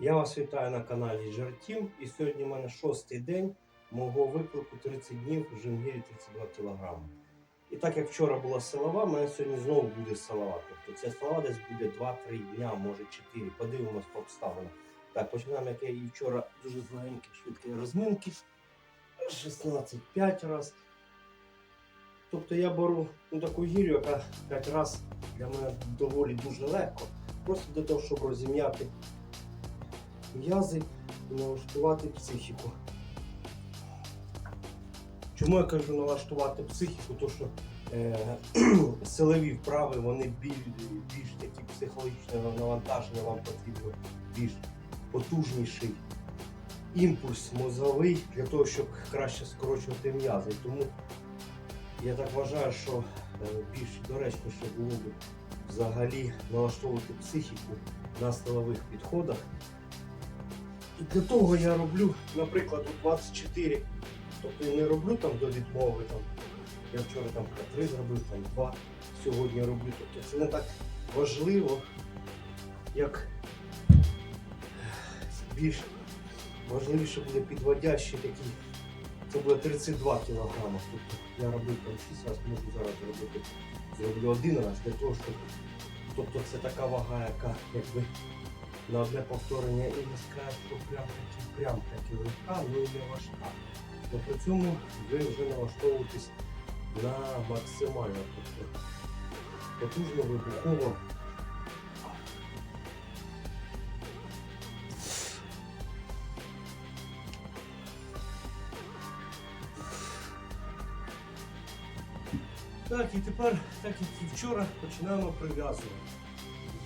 Я вас вітаю на каналі Жартім. І сьогодні в мене шостий день мого виклику 30 днів в Жимгірі 32 кг. І так як вчора була силова, в мене сьогодні знову буде силова. Тобто ця силова десь буде 2-3 дня, може 4. Подивимось по обставинам. Так, починаємо, як я і вчора дуже злегенькі, швидкі розминки. 16-5 раз. Тобто я беру ну, таку гірю, яка 5 разів для мене доволі дуже легко. Просто для того, щоб розім'яти м'язи і налаштувати психіку. Чому я кажу налаштувати психіку? Тому що е, силові вправи вони більш, такі психологічно навантажені, вам потрібно більш потужніший імпульс мозговий для того, щоб краще скорочувати м'язи. Тому я так вважаю, що е, більш доречніше було б взагалі налаштовувати психіку на силових підходах. І для того я роблю, наприклад, у 24, тобто я не роблю там до відмови, там, я вчора там 3 зробив, там 2, сьогодні роблю. Тобто це не так важливо, як більш важливіше буде підводящий такий. Це буде 32 кг. Тобто я робив там 6 разів, можу зараз зробити. Зроблю один раз для того, щоб. Тобто це така вага, яка якби на одне повторення і скажеш, що прям таки, прям таки легка, ну і не важка. То при цьому ви вже налаштовуєтесь на максимально. Тобто потужно, вибухово. Так, і тепер, так як і вчора, починаємо прив'язувати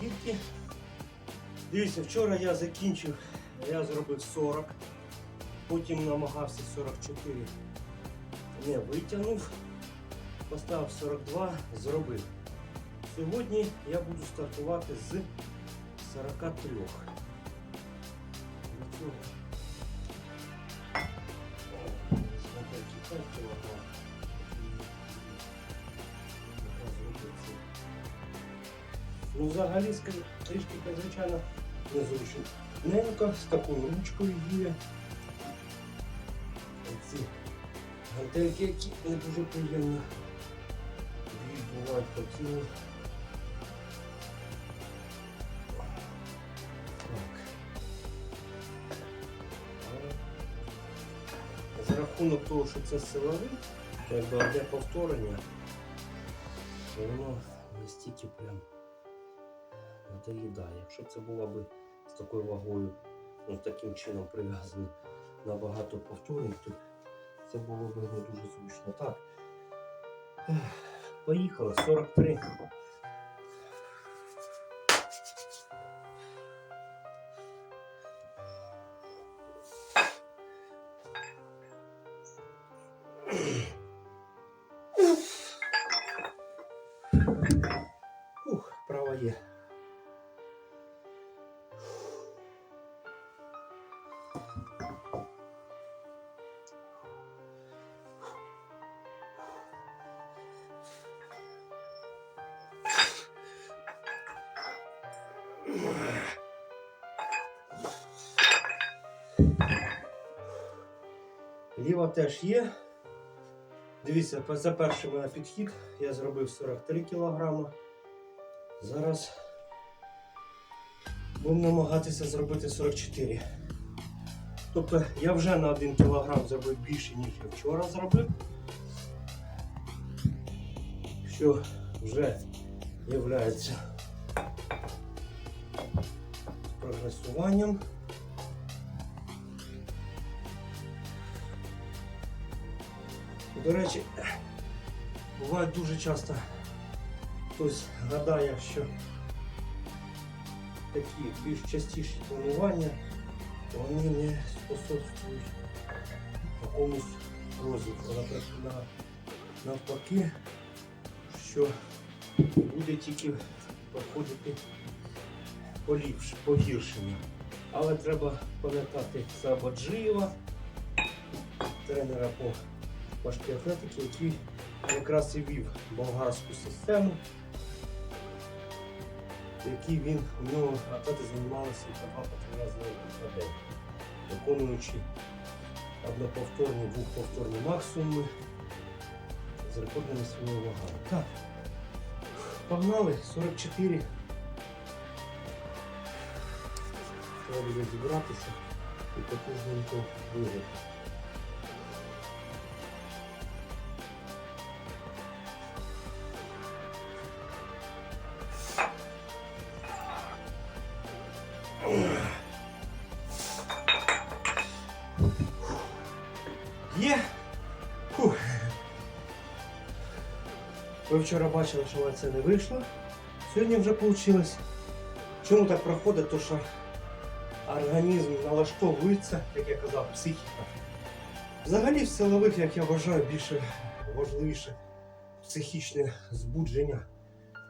гірки. Дивіться, вчора я закінчив, я зробив 40, потім намагався 44, не витягнув, поставив 42, зробив. Сьогодні я буду стартувати з 43. Для цього О, смотрите, так кілограм. Ну, взагалі, трішки, звичайно, незручно. Ненько з такою ручкою є. Ці гантельки, які не дуже приємні. Дві бувають по тілу. За рахунок того, що це силовий, якби одне повторення, то воно настільки прям надоїдає. Якщо це було б з такою вагою, ну, таким чином прив'язано на багато повторень, то це було б не дуже зручно. Так. Поїхали, 43. Ух, Ліва теж є. Дивіться, за перший мене підхід я зробив 43 кг. Зараз будемо намагатися зробити 44. Тобто я вже на 1 кг зробив більше, ніж я вчора зробив. Що вже є прогресуванням. До речі, буває дуже часто хтось гадає, що такі більш частіші тренування вони не способствують якомусь розвитку. Навпаки, що буде тільки проходити поліпш, погіршення. Але треба пам'ятати Сабаджиєва, тренера по важкій атлетики, який якраз і вів болгарську систему. який він у нього атлети займалися по три рази на день, виконуючи одноповторні, двохповторні максимуми з рекордними своїми вагами. Так, погнали, 44. Треба буде зібратися і потужненько виграти. Є. Ви вчора бачили, що це не вийшло. Сьогодні вже вийшло. Чому так проходить? То що організм налаштовується, як я казав, психіка. Взагалі в силових, як я вважаю, більше важливіше психічне збудження.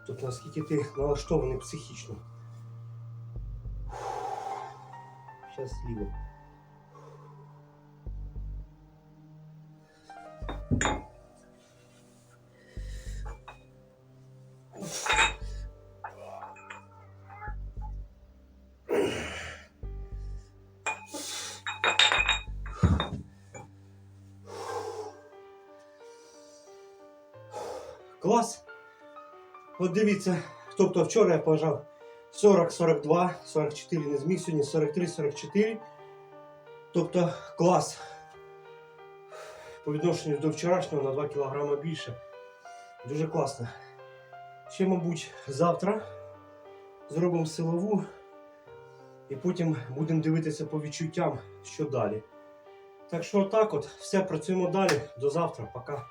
Тобто наскільки ти налаштований психічно. Зараз Клас. От дивіться, тобто вчора я пожав 40, 42, 44 не зміг, сьогодні 43, 44. Тобто клас. По відношенню до вчорашнього на 2 кг більше. Дуже класно. Ще, мабуть, завтра зробимо силову і потім будемо дивитися по відчуттям, що далі. Так що отак от, все, працюємо далі. До завтра, пока.